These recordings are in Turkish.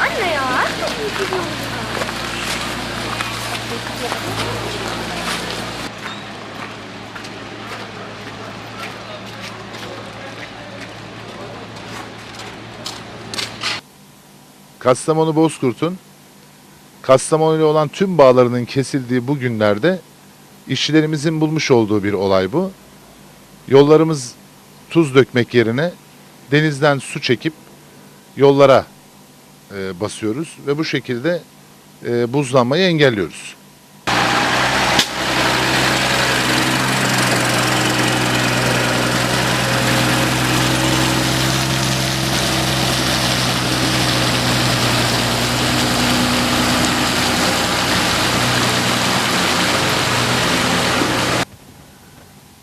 Anne ya. Çok iyi gidiyoruz. Kastamonu Bozkurt'un Kastamonu ile olan tüm bağlarının kesildiği bu günlerde işçilerimizin bulmuş olduğu bir olay bu. Yollarımız tuz dökmek yerine denizden su çekip yollara e, basıyoruz ve bu şekilde e, buzlanmayı engelliyoruz.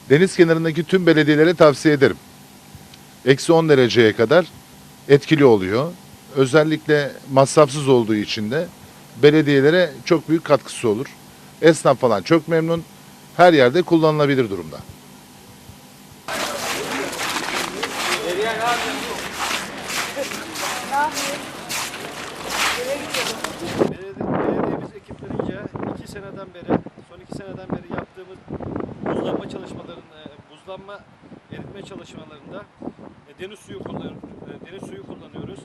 Deniz kenarındaki tüm belediyelere tavsiye ederim. Eksi 10 dereceye kadar etkili oluyor. Özellikle masrafsız olduğu için de belediyelere çok büyük katkısı olur. Esnaf falan çok memnun. Her yerde kullanılabilir durumda. Belediye, belediyemiz ekiplerince iki seneden beri, son iki seneden beri yaptığımız buzlanma çalışmalarında, buzlanma eritme çalışmalarında e, deniz suyu kullan, e, deniz suyu kullanıyoruz.